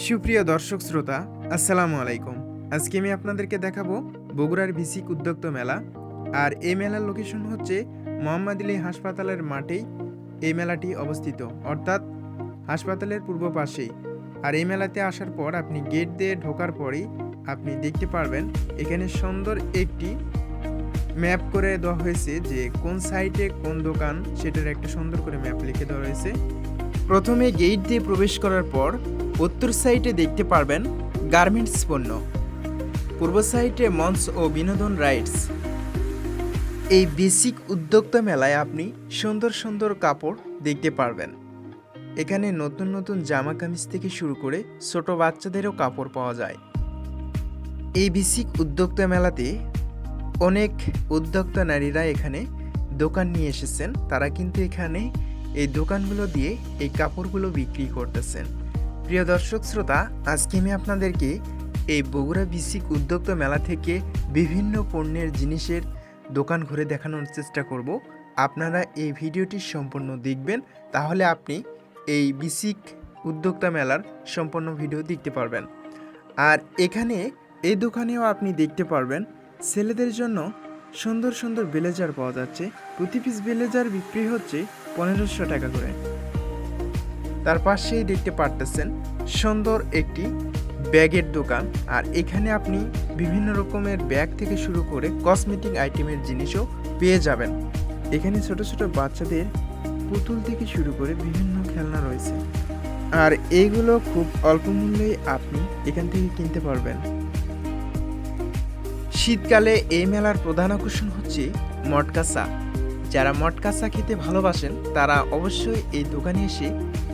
সুপ্রিয় দর্শক শ্রোতা, আসসালামু আলাইকুম। আজকে আমি আপনাদেরকে দেখাবো বগুড়ার ভিসিক উদ্যোক্ত মেলা। আর এই মেলার লোকেশন হচ্ছে মোহাম্মদ আলী হাসপাতালের মাঠেই এই মেলাটি অবস্থিত। অর্থাৎ হাসপাতালের পূর্ব পাশেই। আর এই মেলাতে আসার পর আপনি গেট দিয়ে ঢোকার পরেই আপনি দেখতে পারবেন এখানে সুন্দর একটি ম্যাপ করে দেওয়া হয়েছে যে কোন সাইটে কোন দোকান, সেটার একটা সুন্দর করে ম্যাপ লিখে দেওয়া হয়েছে প্রথমে গেট দিয়ে প্রবেশ করার পর উত্তর সাইডে দেখতে পারবেন গার্মেন্টস পণ্য। পূর্ব সাইডে মঞ্চ ও বিনোদন রাইডস। এই বেসিক উদ্যোক্তা মেলায় আপনি সুন্দর সুন্দর কাপড় দেখতে পারবেন। এখানে নতুন নতুন জামা কামিজ থেকে শুরু করে ছোট বাচ্চাদেরও কাপড় পাওয়া যায়। এই বেসিক উদ্যোক্তা মেলাতে অনেক উদ্যোক্তা নারীরা এখানে দোকান নিয়ে এসেছেন। তারা কিন্তু এখানে এই দোকানগুলো দিয়ে এই কাপড়গুলো বিক্রি করতেছেন। প্রিয় দর্শক শ্রোতা, আজকে আমি আপনাদেরকে এই বগুড়া বিসিক উদ্যোক্তা মেলা থেকে বিভিন্ন পণ্যের জিনিসের দোকান ঘুরে দেখানোর চেষ্টা করব। আপনারা এই ভিডিওটি সম্পূর্ণ দেখবেন, তাহলে আপনি এই বিসিক উদ্যোক্তা মেলার সম্পূর্ণ ভিডিও দেখতে পারবেন। আর এখানে এই দোকানেও আপনি দেখতে পারবেন, ছেলেদের জন্য সুন্দর সুন্দর ব্লেজার পাওয়া যাচ্ছে। প্রতি পিস ব্লেজার বিক্রি হচ্ছে পনেরোশো টাকা করে। তার পাশেই দেখতে পারতেছেন সুন্দর একটি ব্যাগের দোকান। আর এখানে আপনি বিভিন্ন রকমের ব্যাগ থেকে শুরু করে কসমেটিক আইটেমের জিনিসও পেয়ে যাবেন। এখানে ছোট ছোট বাচ্চাদের পুতুল থেকে শুরু করে বিভিন্ন খেলনা রয়েছে। আর এইগুলো খুব অল্প মূল্যেই আপনি এখান থেকে কিনতে পারবেন। শীতকালে এই মেলার প্রধান আকর্ষণ হচ্ছে মটকা চা যারা মটকা চা খেতে ভালোবাসেন, তারা অবশ্যই এই দোকানে এসে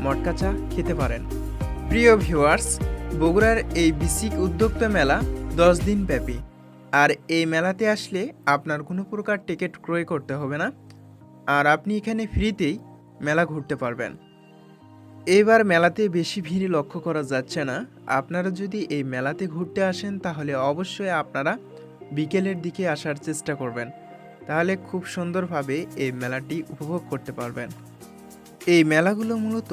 মটকা চা খেতে পারেন। প্রিয় ভিউয়ার্স, বগুড়ার এই বিসিক উদ্যোক্তা মেলা দশ দিন ব্যাপী। আর এই মেলাতে আসলে আপনার কোনো প্রকার টিকিট ক্রয় করতে হবে না। আর আপনি এখানে ফ্রিতেই মেলা ঘুরতে পারবেন। এবার মেলাতে বেশি ভিড় লক্ষ্য করা যাচ্ছে না। আপনারা যদি এই মেলাতে ঘুরতে আসেন, তাহলে অবশ্যই আপনারা বিকেলের দিকে আসার চেষ্টা করবেন। তাহলে খুব সুন্দরভাবে এই মেলাটি উপভোগ করতে পারবেন। এই মেলাগুলো মূলত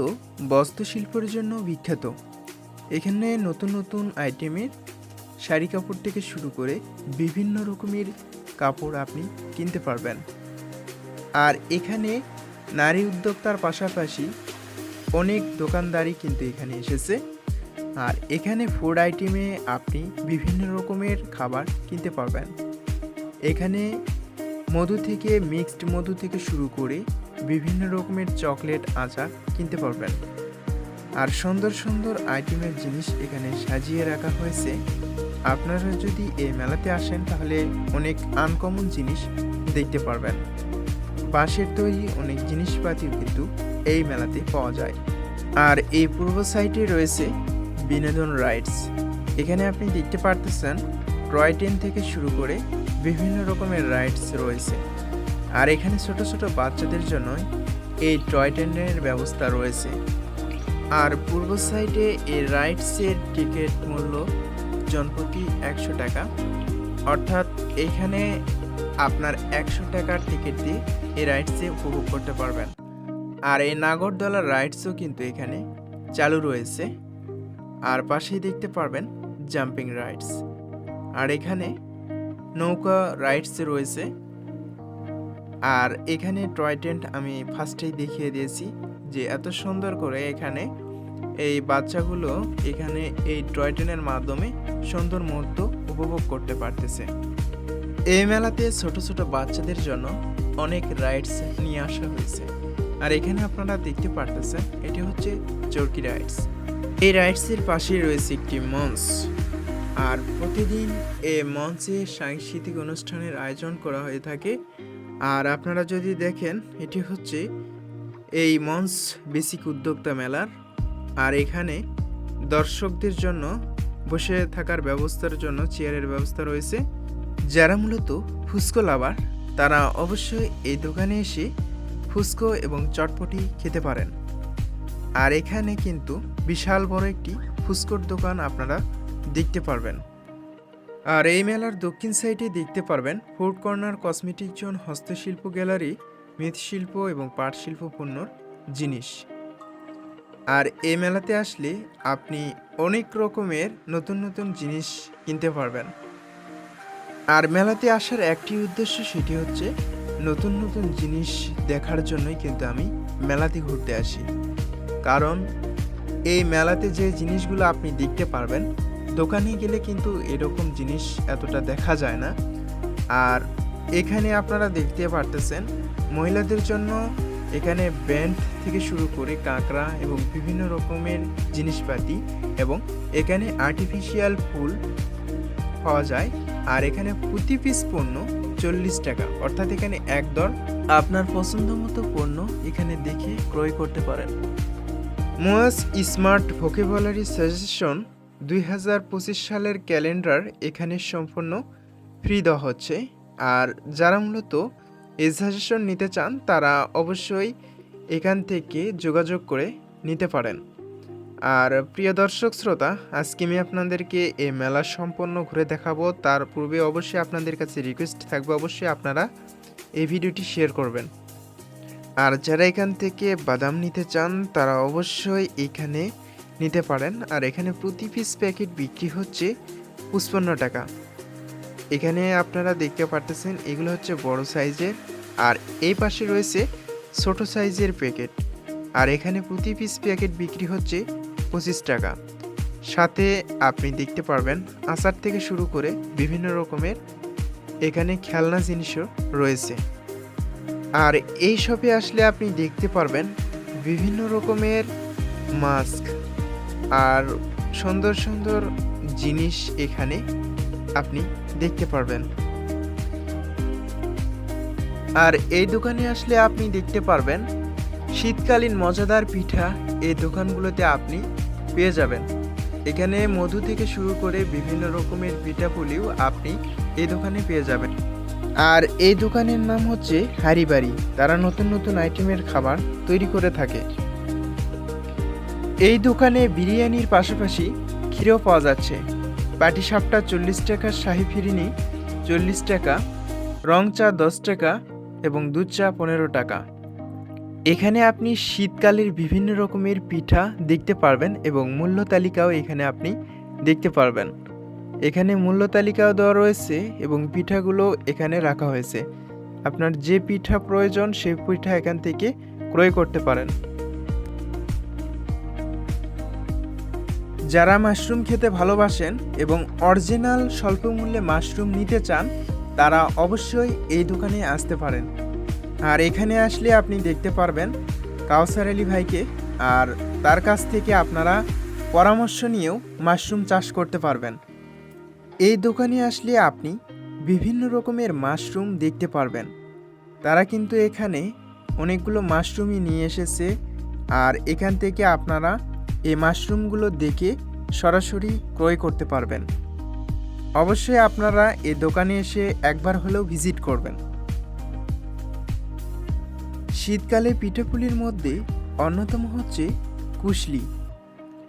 বস্ত্রশিল্পের জন্য বিখ্যাত। এখানে নতুন নতুন আইটেমের শাড়ি কাপড় থেকে শুরু করে বিভিন্ন রকমের কাপড় আপনি কিনতে পারবেন। আর এখানে নারী উদ্যোক্তার পাশাপাশি অনেক দোকানদারি কিন্তু এখানে এসেছে। আর এখানে ফুড আইটেমে আপনি বিভিন্ন রকমের খাবার কিনতে পারবেন। এখানে মধু থেকে মিক্সড মধু থেকে শুরু করে বিভিন্ন রকমের চকলেট, আচার কিনতে পারবেন। আর সুন্দর সুন্দর আইটেমের জিনিস এখানে সাজিয়ে রাখা হয়েছে। আপনারা যদি এই মেলাতে আসেন, তাহলে অনেক আনকমন জিনিস দেখতে পারবেন। বাঁশের তৈরি অনেক জিনিসপাতি কিন্তু এই মেলাতে পাওয়া যায়। আর এই পূর্ব সাইডে রয়েছে বিনোদন রাইডস। এখানে আপনি দেখতে পারতেছেন, টয় ট্রেন থেকে শুরু করে বিভিন্ন রকমের রাইডস রয়েছে। আর এখানে ছোট ছোট বাচ্চাদের জন্য এই টয় ট্রেনের ব্যবস্থা রয়েছে। আর পূর্ব সাইডে এই রাইডসের টিকিট মূল্য জনপ্রতি একশো টাকা। অর্থাৎ এখানে আপনার একশো টাকার টিকিট দিয়ে এই রাইডসে উপভোগ করতে পারবেন। আর এই নাগরদোলার রাইডসও কিন্তু এখানে চালু রয়েছে। আর পাশেই দেখতে পারবেন জাম্পিং রাইডস। আর এখানে নৌকা রাইডস রয়েছে। আর এখানে টয় টেন্ট আমি ফার্স্টেই দেখিয়ে দিয়েছি যে এত সুন্দর করে এখানে এই বাচ্চাগুলো এখানে এই টয় ট্রেনের মাধ্যমে সুন্দর মুহূর্ত উপভোগ করতে পারতেছে। এই মেলাতে ছোট ছোট বাচ্চাদের জন্য অনেক রাইডস নিয়ে আসা হয়েছে। আর এখানে আপনারা দেখতে পারতেছেন, এটি হচ্ছে চরকি রাইডস এই রাইডসের পাশেই রয়েছে একটি মঞ্চ। আর প্রতিদিন এ মঞ্চে সাংস্কৃতিক অনুষ্ঠানের আয়োজন করা হয়ে থাকে। আর আপনারা যদি দেখেন, এটি হচ্ছে এই মঞ্চ বেসিক উদ্যোক্তা মেলার। আর এখানে দর্শকদের জন্য বসে থাকার ব্যবস্থার জন্য চেয়ারের ব্যবস্থা রয়েছে। যারা মূলত ফুসকো লাভার, তারা অবশ্যই এই দোকানে এসে ফুসকো এবং চটপটি খেতে পারেন। আর এখানে কিন্তু বিশাল বড় একটি ফুসকোর দোকান আপনারা দেখতে পারবেন। আর এই মেলার দক্ষিণ সাইডে দেখতে পারবেন ফুড কর্নার, কসমেটিক জোন, হস্তশিল্প গ্যালারি, মৃৎশিল্প এবং পাট শিল্প পণ্যর জিনিস। আর এই মেলাতে আসলে আপনি অনেক রকমের নতুন নতুন জিনিস কিনতে পারবেন। আর মেলাতে আসার একটি উদ্দেশ্য সেটি হচ্ছে নতুন নতুন জিনিস দেখার জন্যই কিন্তু আমি মেলাতে ঘুরতে আসি। কারণ এই মেলাতে যে জিনিসগুলো আপনি দেখতে পারবেন দোকানে গেলে কিন্তু এরকম জিনিস এতটা দেখা যায় না। আর এখানে আপনারা দেখতে পারতেছেন, মহিলাদের জন্য এখানে ব্যান্ড থেকে শুরু করে কাঁকড়া এবং বিভিন্ন রকমের জিনিসপাতি এবং এখানে আর্টিফিশিয়াল ফুল পাওয়া যায়। আর এখানে প্রতি পিস পণ্য চল্লিশ টাকা, অর্থাৎ এখানে এক দর আপনার পছন্দ মতো পণ্য এখানে দেখে ক্রয় করতে পারেন। মোয়াস স্মার্ট ভোকেবুলারি সাজেশন দুই হাজার পঁচিশ সালের ক্যালেন্ডার এখানে সম্পূর্ণ ফ্রি দেওয়া হচ্ছে। আর যারা মূলত এই নিতে চান, তারা অবশ্যই এখান থেকে যোগাযোগ করে নিতে পারেন। আর প্রিয় দর্শক শ্রোতা, আজকে আমি আপনাদেরকে এই মেলা সম্পন্ন ঘুরে দেখাবো। তার পূর্বে অবশ্যই আপনাদের কাছে রিকোয়েস্ট থাকবে, অবশ্যই আপনারা এই ভিডিওটি শেয়ার করবেন। আর যারা এখান থেকে বাদাম নিতে চান, তারা অবশ্যই এখানে নিতে পারেন। আর এখানে প্রতি পিস প্যাকেট বিক্রি হচ্ছে পঁচপান্ন টাকা। এখানে আপনারা দেখতে পারতেছেন, এগুলো হচ্ছে বড় সাইজের। আর এই পাশে রয়েছে ছোট সাইজের প্যাকেট আর এখানে প্রতি পিস প্যাকেট বিক্রি হচ্ছে পঁচিশ টাকা। সাথে আপনি দেখতে পারবেন, আচার থেকে শুরু করে বিভিন্ন রকমের এখানে খেলনা জিনিসও রয়েছে। আর এই শপে আসলে আপনি দেখতে পারবেন বিভিন্ন রকমের মাস্ক আর সুন্দর সুন্দর জিনিস এখানে আপনি দেখতে পারবেন। আর এই দোকানে আসলে আপনি দেখতে পারবেন, শীতকালীন মজাদার পিঠা এই দোকানগুলোতে আপনি পেয়ে যাবেন। এখানে মধু থেকে শুরু করে বিভিন্ন রকমের পিঠাপুলিও আপনি এই দোকানে পেয়ে যাবেন। আর এই দোকানের নাম হচ্ছে হারিবাড়ি তারা নতুন নতুন আইটেমের খাবার তৈরি করে থাকে। এই দোকানে বিরিয়ানির পাশাপাশি ক্ষীরও পাওয়া যাচ্ছে। পাটি সাপটা চল্লিশ টাকা, শাহি ফিরিনি চল্লিশ টাকা, রং চা দশ টাকা এবং দুধ চা পনেরো টাকা। এখানে আপনি শীতকালের বিভিন্ন রকমের পিঠা দেখতে পারবেন এবং মূল্য তালিকাও এখানে আপনি দেখতে পারবেন। এখানে মূল্য তালিকাও দেওয়া রয়েছে এবং পিঠাগুলো এখানে রাখা হয়েছে। আপনার যে পিঠা প্রয়োজন সেই পিঠা এখান থেকে ক্রয় করতে পারেন। যারা মাশরুম খেতে ভালোবাসেন এবং অরিজিনাল স্বল্প মূল্যে মাশরুম নিতে চান, তারা অবশ্যই এই দোকানে আসতে পারেন। আর এখানে আসলে আপনি দেখতে পারবেন কাউসার আলী ভাইকে, আর তার কাছ থেকে আপনারা পরামর্শ নিয়েও মাশরুম চাষ করতে পারবেন। এই দোকানে আসলে আপনি বিভিন্ন রকমের মাশরুম দেখতে পারবেন। তারা কিন্তু এখানে অনেকগুলো মাশরুমই নিয়ে এসেছে, আর এখান থেকে আপনারা এই মাশরুমগুলো দেখে সরাসরি ক্রয় করতে পারবেন। অবশ্যই আপনারা এ দোকানে এসে একবার হলেও ভিজিট করবেন। শীতকালে পিঠেপুলির মধ্যে অন্যতম হচ্ছে কুশলি।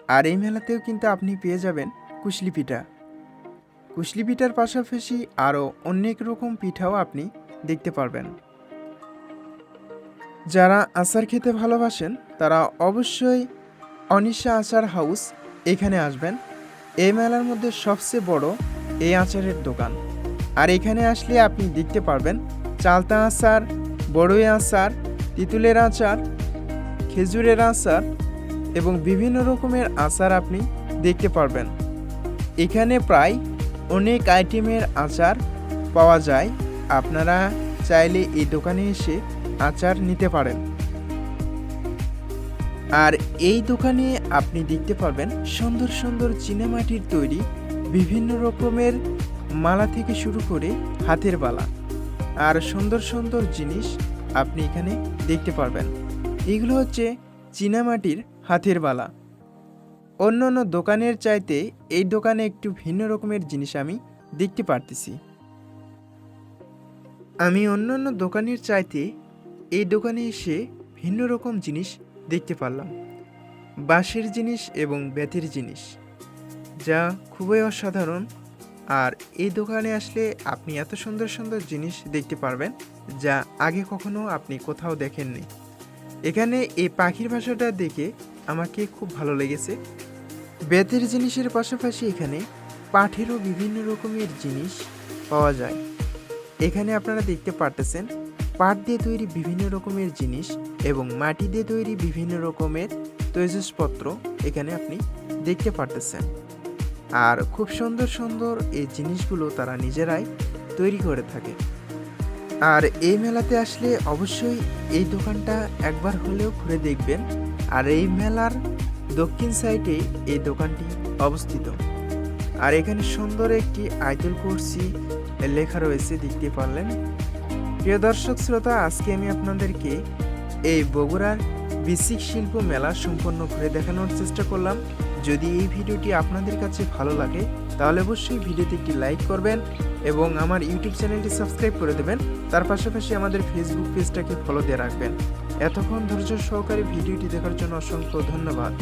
আর এই মেলাতেও কিন্তু আপনি পেয়ে যাবেন কুশলি পিঠা। কুশলি পিঠার পাশাপাশি আরও অনেক রকম পিঠাও আপনি দেখতে পারবেন। যারা আচার খেতে ভালোবাসেন, তারা অবশ্যই অনিশা আচার হাউস এখানে আসবেন। এই মেলার মধ্যে সবচেয়ে বড় এই আচারের দোকান। আর এখানে আসলে আপনি দেখতে পারবেন চালতা আচার, বড়ই আচার, তিতুলের আচার, খেজুরের আচার এবং বিভিন্ন রকমের আচার আপনি দেখতে পারবেন। এখানে প্রায় অনেক আইটেমের আচার পাওয়া যায়। আপনারা চাইলে এই দোকানে এসে আচার নিতে পারেন। আর এই দোকানে আপনি দেখতে পারবেন সুন্দর সুন্দর চীনামাটির তৈরি বিভিন্ন রকমের মালা থেকে শুরু করে হাতের বালা। আর সুন্দর সুন্দর জিনিস আপনি এখানে দেখতে পারবেন। এগুলো হচ্ছে চীনামাটির হাতের বালা। অন্য অন্য দোকানের চাইতে এই দোকানে একটু ভিন্ন রকমের জিনিস আমি দেখতে পারতেছি। আমি অন্য অন্য দোকানের চাইতে এই দোকানে এসে ভিন্ন রকম জিনিস দেখতে পারলাম। বাঁশের জিনিস এবং বেতের জিনিস, যা খুবই অসাধারণ। আর এই দোকানে আসলে আপনি এত সুন্দর সুন্দর জিনিস দেখতে পারবেন, যা আগে কখনো আপনি কোথাও দেখেননি। এখানে এই পাখির ভাষাটা দেখে আমাকে খুব ভালো লেগেছে। বেতের জিনিসের পাশাপাশি এখানে পাঠেরও বিভিন্ন রকমের জিনিস পাওয়া যায়। এখানে আপনারা দেখতে পারতেছেন পাট দিয়ে তৈরি বিভিন্ন রকমের জিনিস এবং মাটি দিয়ে তৈরি বিভিন্ন রকমের তৈজসপত্র এখানে আপনি দেখতে পারতেছেন। আর খুব সুন্দর সুন্দর এই জিনিসগুলো তারা নিজেরাই তৈরি করে থাকে। আর এই মেলাতে আসলে অবশ্যই এই দোকানটা একবার হলেও ঘুরে দেখবেন। আর এই মেলার দক্ষিণ সাইডে এই দোকানটি অবস্থিত। আর এখানে সুন্দর একটি আইতুল কুরসি লেখা রয়েছে, দেখতে পারলেন। প্রিয় দর্শক শ্রোতা, আজকে আমি আপনাদেরকে এই বগুড়ার বিসিক শিল্প মেলা সম্পন্ন ঘুরে দেখানোর চেষ্টা করলাম। যদি এই ভিডিওটি আপনাদের কাছে ভালো লাগে, তাহলে অবশ্যই ভিডিওতে একটি লাইক করবেন এবং আমার ইউটিউব চ্যানেলটি সাবস্ক্রাইব করে দেবেন। তার পাশাপাশি আমাদের ফেসবুক পেজটাকে ফলো দিয়ে রাখবেন। এতক্ষণ ধৈর্য সহকারে ভিডিওটি দেখার জন্য অসংখ্য ধন্যবাদ।